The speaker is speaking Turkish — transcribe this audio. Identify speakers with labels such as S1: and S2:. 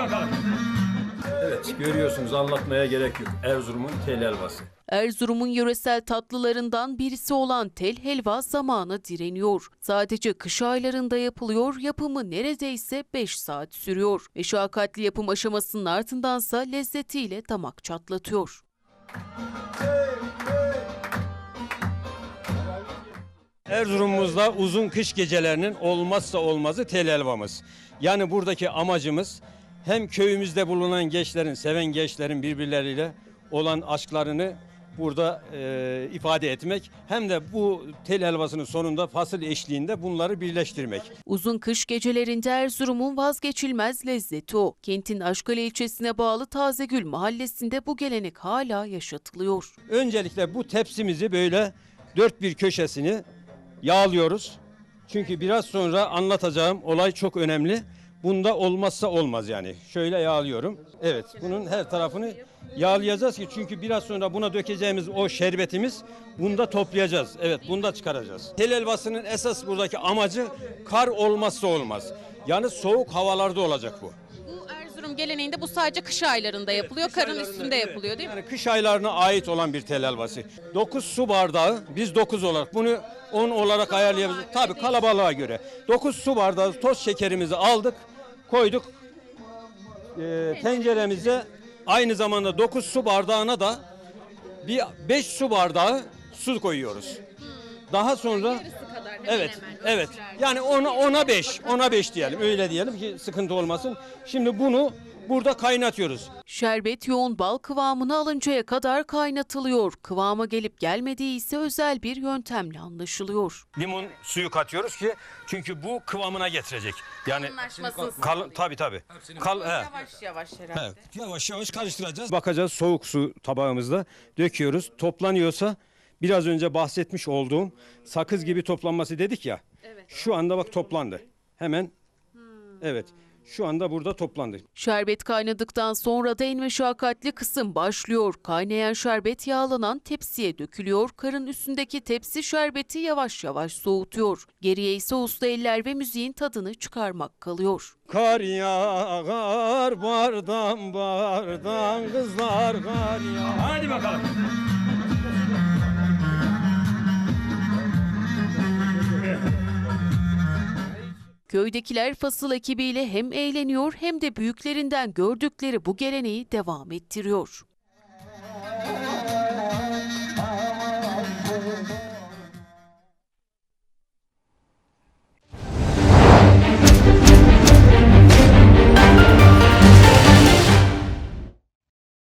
S1: bakalım.
S2: Evet görüyorsunuz anlatmaya gerek yok. Erzurum'un tel helvası.
S3: Erzurum'un yöresel tatlılarından birisi olan tel helva zamanı direniyor. Sadece kış aylarında yapılıyor, yapımı neredeyse 5 saat sürüyor. Meşakkatli yapım aşamasının ardındansa lezzetiyle damak çatlatıyor.
S4: Erzurum'umuzda uzun kış gecelerinin olmazsa olmazı tel helvamız. Yani buradaki amacımız hem köyümüzde bulunan gençlerin, seven gençlerin birbirleriyle olan aşklarını burada e, ifade etmek hem de bu tel helvasının sonunda fasıl eşliğinde bunları birleştirmek.
S3: Uzun kış gecelerinde Erzurum'un vazgeçilmez lezzeti o. Kentin Aşkale ilçesine bağlı Tazegül mahallesinde bu gelenek hala yaşatılıyor.
S4: Öncelikle bu tepsimizi böyle dört bir köşesini yağlıyoruz. Çünkü biraz sonra anlatacağım olay çok önemli. Bunda olmazsa olmaz yani. Şöyle yağlıyorum. Evet bunun her tarafını yağlayacağız ki çünkü biraz sonra buna dökeceğimiz o şerbetimiz bunda toplayacağız. Evet bunda çıkaracağız. Tel helvasının esas buradaki amacı kar olmazsa olmaz. Yani soğuk havalarda olacak bu.
S5: Bu Erzurum geleneğinde bu sadece kış aylarında yapılıyor. Karın üstünde yapılıyor değil mi?
S4: Yani kış aylarına ait olan bir tel helvası. 9 su bardağı biz 9 olarak bunu 10 olarak ayarlayabiliriz. Tabii kalabalığa göre. 9 su bardağı toz şekerimizi aldık, koyduk e, tenceremize. Aynı zamanda 9 su bardağına da bir 5 su bardağı su koyuyoruz. Daha sonra
S5: kadar
S4: Evet,
S5: hemen
S4: evet. Yani ona ona 5, ona 5 diyelim. Öyle diyelim ki sıkıntı olmasın. Şimdi bunu burada kaynatıyoruz.
S3: Şerbet yoğun bal kıvamını alıncaya kadar kaynatılıyor. Kıvama gelip gelmediği ise özel bir yöntemle anlaşılıyor.
S4: limon suyu katıyoruz ki çünkü bu kıvamına getirecek. Yani kalın tabi tabi. Kal, he.
S5: Yavaş yavaş herhalde.
S4: Evet, yavaş yavaş karıştıracağız. Bakacağız soğuk su tabağımızda döküyoruz. Toplanıyorsa biraz önce bahsetmiş olduğum sakız gibi toplanması dedik ya. Şu anda bak toplandı. Hemen evet şu anda burada toplandı.
S3: Şerbet kaynadıktan sonra da en meşakkatli kısım başlıyor. Kaynayan şerbet yağlanan tepsiye dökülüyor. Karın üstündeki tepsi şerbeti yavaş yavaş soğutuyor. Geriye ise usta eller ve müziğin tadını çıkarmak kalıyor.
S4: Kar yağar bardan bardan kızlar kar yağar.
S1: Hadi bakalım.
S3: Köydekiler fasıl ekibiyle hem eğleniyor hem de büyüklerinden gördükleri bu geleneği devam ettiriyor.